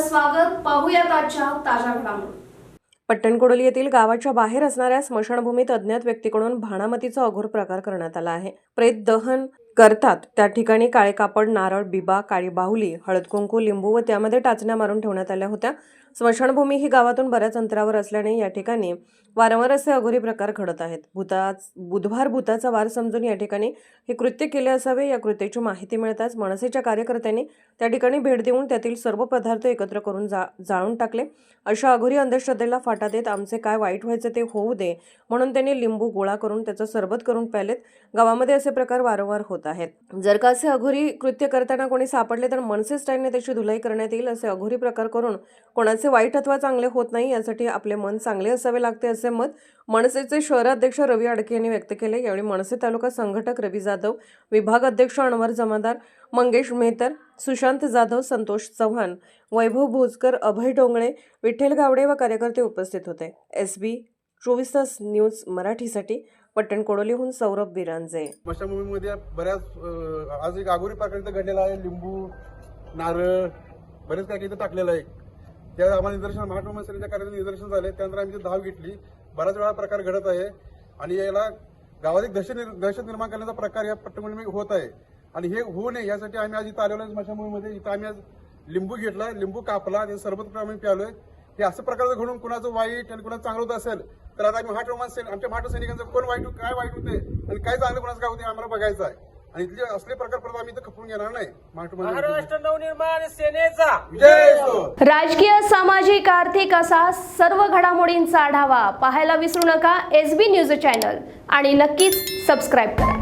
स्वागत पाहूयात आजच्या ताज्या घडामोडी. पट्टणकोडोली येथील गावाच्या बाहेर असणाऱ्या स्मशानभूमीत अज्ञात व्यक्तीकडून भाणामतीचा अघोर प्रकार करण्यात आला आहे. प्रेत दहन करतात. त्या ठिकाणी काळे कापड नारळ बिबा काळी बाहुली हळद कुंकू लिंबू व त्यामध्ये टाचण्या मारून ठेवण्यात आल्या होत्या. स्मशानभूमी ही गावातून बऱ्याच अंतरावर असल्याने या ठिकाणी वारंवार असे अघोरी प्रकार घडत आहेत. भूता बुधवार भूताचा वार समजून या ठिकाणी हे कृत्य केले असावे या कृत्याची माहिती मिळताच मनसेच्या कार्यकर्त्यांनी त्या ठिकाणी भेट देऊन त्यातील सर्व पदार्थ एकत्र करून जा जाळून टाकले. अशा अघोरी अंधश्रद्धेला फाटा देत आमचे काय वाईट व्हायचे ते होऊ दे म्हणून त्यांनी लिंबू गोळा करून त्याचं सरबत करून प्यालेत. गावामध्ये असे प्रकार वारंवार होत आहेत. जर का असे अघोरी कृत्य करताना कोणी सापडले तर मनसे स्टँडने त्याची धुलाई करण्यात येईल असे अघोरी प्रकार करून कोणाचे वाईट अथवा चांगले होत नाही यासाठी आपले मन चांगले असावे लागते असे मत मनसेचे शहराध्यक्ष रवी अडके यांनी व्यक्त केले. यावेळी मनसे तालुका संघटक रवी जाधव विभाग अध्यक्ष अनवर जमादार मंगेश मेहतर सुशांत जाधव संतोष चव्हाण वैभव भोजकर अभय डोंगळे विठ्ठल गावडे व कार्यकर्ते उपस्थित होते. एस बी चोवीस तास न्यूज मराठीसाठी पट्टण कोडोलीहून सौरभ बिरांजे. स्मशानभूमीमध्ये बऱ्याच आज एक आगोरी प्रकारचं इथं घडलेला आहे. लिंबू नारळ बरेच काही इथं टाकलेलं आहे. त्या आम्हाला निदर्शन महात्मा सेनेच्या कार्याचे निदर्शन झाले. त्यानंतर आम्ही धाव घेतली. बऱ्याच वेळा प्रकार घडत आहे. आणि याला गावात एक दहशत दहशत निर्माण करण्याचा प्रकार या पट्टणमध्ये होत आहे. आणि हे होऊ नये यासाठी आम्ही आज इथं आलेलो आहे. स्मशानभूमीमध्ये इथं आम्ही आज लिंबू घेतला लिंबू कापला. त्याचं सरबत आम्ही प्यालोय हे असं प्रकारचं घडून कुणाचं वाईट आणि कुणाचं चांगलं होत असेल तर आता आम्ही महाट रोमन सैनिक आमच्या महाट सैनिकांचं कोण वाईट काय वाईट होते आणि काय चांगलं कोणाचं काय होते आम्हाला बघायचं आहे. आणि इथले असले प्रकार परत आम्ही इथं खपून घेणार नाही महाराष्ट्र नवनिर्माण सेनेचा. राजकीय सामाजिक आर्थिक असा सर्व घडामोडींचा आढावा पाहायला विसरू नका एस बी न्यूज चॅनल. आणि नक्कीच सबस्क्राईब करा.